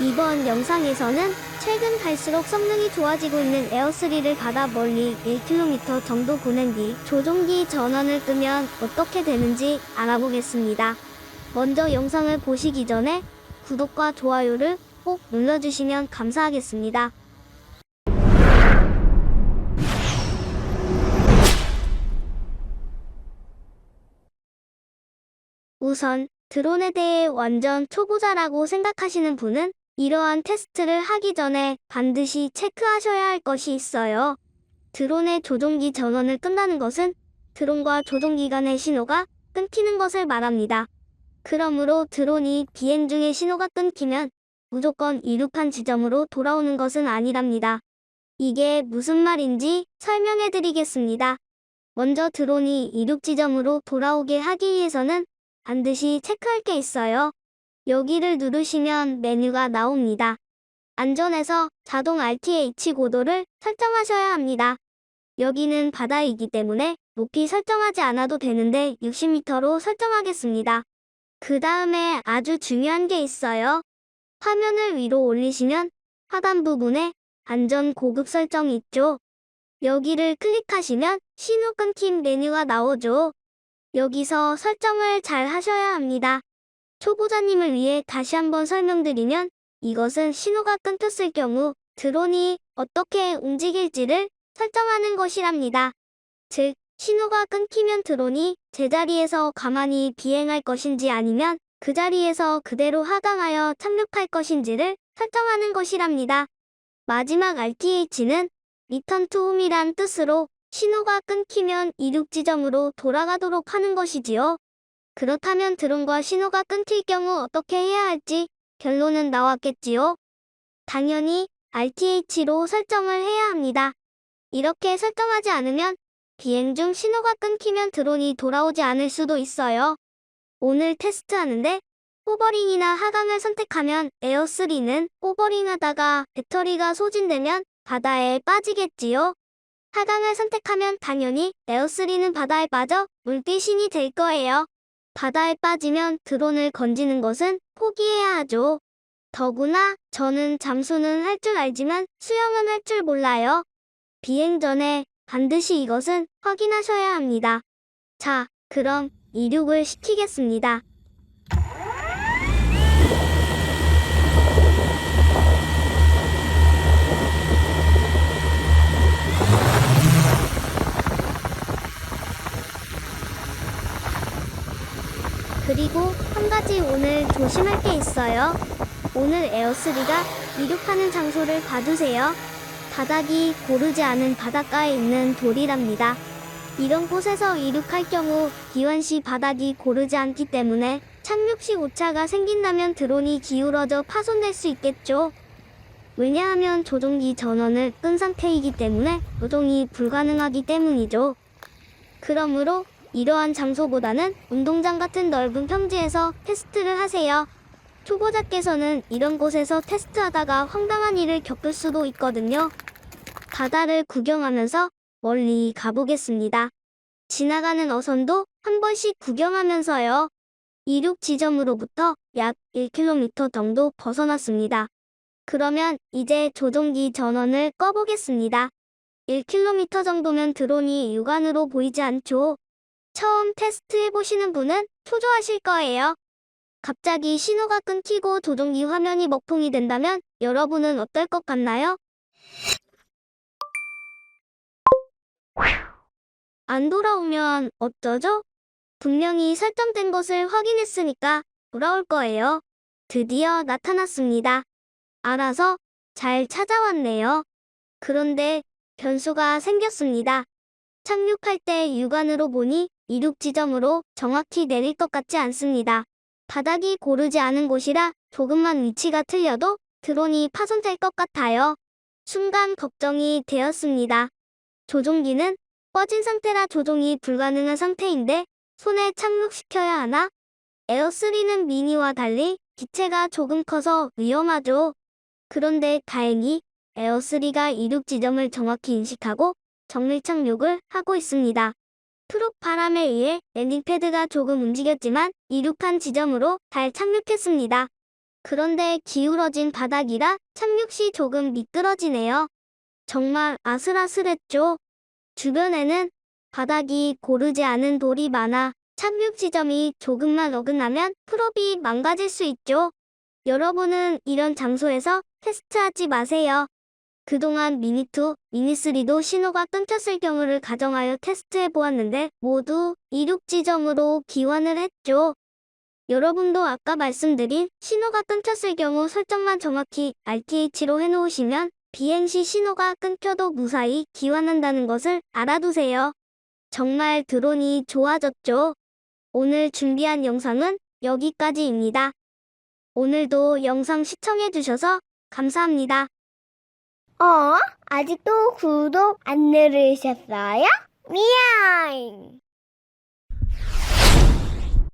이번 영상에서는 최근 갈수록 성능이 좋아지고 있는 에어3를 받아 멀리 1km 정도 보낸 뒤 조종기 전원을 끄면 어떻게 되는지 알아보겠습니다. 먼저 영상을 보시기 전에 구독과 좋아요를 꼭 눌러주시면 감사하겠습니다. 우선 드론에 대해 완전 초보자라고 생각하시는 분은 이러한 테스트를 하기 전에 반드시 체크하셔야 할 것이 있어요. 드론의 조종기 전원을 끈다는 것은 드론과 조종기 간의 신호가 끊기는 것을 말합니다. 그러므로 드론이 비행 중에 신호가 끊기면 무조건 이륙한 지점으로 돌아오는 것은 아니랍니다. 이게 무슨 말인지 설명해 드리겠습니다. 먼저 드론이 이륙 지점으로 돌아오게 하기 위해서는 반드시 체크할 게 있어요. 여기를 누르시면 메뉴가 나옵니다. 안전에서 자동 RTH 고도를 설정하셔야 합니다. 여기는 바다이기 때문에 높이 설정하지 않아도 되는데 60m로 설정하겠습니다. 그 다음에 아주 중요한 게 있어요. 화면을 위로 올리시면 하단 부분에 안전 고급 설정이 있죠. 여기를 클릭하시면 신호 끊김 메뉴가 나오죠. 여기서 설정을 잘 하셔야 합니다. 초보자님을 위해 다시 한번 설명드리면 이것은 신호가 끊겼을 경우 드론이 어떻게 움직일지를 설정하는 것이랍니다. 즉, 신호가 끊기면 드론이 제자리에서 가만히 비행할 것인지 아니면 그 자리에서 그대로 하강하여 착륙할 것인지를 설정하는 것이랍니다. 마지막 RTH는 Return to Home이란 뜻으로 신호가 끊기면 이륙 지점으로 돌아가도록 하는 것이지요. 그렇다면 드론과 신호가 끊길 경우 어떻게 해야 할지 결론은 나왔겠지요. 당연히 RTH로 설정을 해야 합니다. 이렇게 설정하지 않으면 비행 중 신호가 끊기면 드론이 돌아오지 않을 수도 있어요. 오늘 테스트하는데 호버링이나 하강을 선택하면 에어3는 호버링하다가 배터리가 소진되면 바다에 빠지겠지요. 하강을 선택하면 당연히 에어3는 바다에 빠져 물귀신이 될 거예요. 바다에 빠지면 드론을 건지는 것은 포기해야 하죠. 더구나 저는 잠수는 할 줄 알지만 수영은 할 줄 몰라요. 비행 전에 반드시 이것은 확인하셔야 합니다. 자, 그럼 이륙을 시키겠습니다. 그리고 한 가지 오늘 조심할 게 있어요. 오늘 에어3가 이륙하는 장소를 봐두세요. 바닥이 고르지 않은 바닷가에 있는 돌이랍니다. 이런 곳에서 이륙할 경우 기완시 바닥이 고르지 않기 때문에 착륙 시 오차가 생긴다면 드론이 기울어져 파손될 수 있겠죠. 왜냐하면 조종기 전원을 끈 상태이기 때문에 조종이 불가능하기 때문이죠. 그러므로 이러한 장소보다는 운동장 같은 넓은 평지에서 테스트를 하세요. 초보자께서는 이런 곳에서 테스트하다가 황당한 일을 겪을 수도 있거든요. 바다를 구경하면서 멀리 가보겠습니다. 지나가는 어선도 한 번씩 구경하면서요. 이륙 지점으로부터 약 1km 정도 벗어났습니다. 그러면 이제 조종기 전원을 꺼보겠습니다. 1km 정도면 드론이 육안으로 보이지 않죠. 처음 테스트해보시는 분은 초조하실 거예요. 갑자기 신호가 끊기고 조종기 화면이 먹통이 된다면 여러분은 어떨 것 같나요? 안 돌아오면 어쩌죠? 분명히 설정된 것을 확인했으니까 돌아올 거예요. 드디어 나타났습니다. 알아서 잘 찾아왔네요. 그런데 변수가 생겼습니다. 착륙할 때 육안으로 보니 이륙 지점으로 정확히 내릴 것 같지 않습니다. 바닥이 고르지 않은 곳이라 조금만 위치가 틀려도 드론이 파손될 것 같아요. 순간 걱정이 되었습니다. 조종기는 꺼진 상태라 조종이 불가능한 상태인데 손에 착륙시켜야 하나? 에어3는 미니와 달리 기체가 조금 커서 위험하죠. 그런데 다행히 에어3가 이륙 지점을 정확히 인식하고 정밀 착륙을 하고 있습니다. 프로 바람에 의해 랜딩 패드가 조금 움직였지만 이륙한 지점으로 잘 착륙했습니다. 그런데 기울어진 바닥이라 착륙 시 조금 미끄러지네요. 정말 아슬아슬했죠. 주변에는 바닥이 고르지 않은 돌이 많아 착륙 지점이 조금만 어긋나면 프롭이 망가질 수 있죠. 여러분은 이런 장소에서 테스트하지 마세요. 그동안 미니2, 미니3도 신호가 끊겼을 경우를 가정하여 테스트해 보았는데 모두 이륙 지점으로 기원을 했죠. 여러분도 아까 말씀드린 신호가 끊겼을 경우 설정만 정확히 RTH로 해놓으시면 비행 시 신호가 끊겨도 무사히 기원한다는 것을 알아두세요. 정말 드론이 좋아졌죠? 오늘 준비한 영상은 여기까지입니다. 오늘도 영상 시청해주셔서 감사합니다. 어? 아직도 구독 안 누르셨어요? 미안!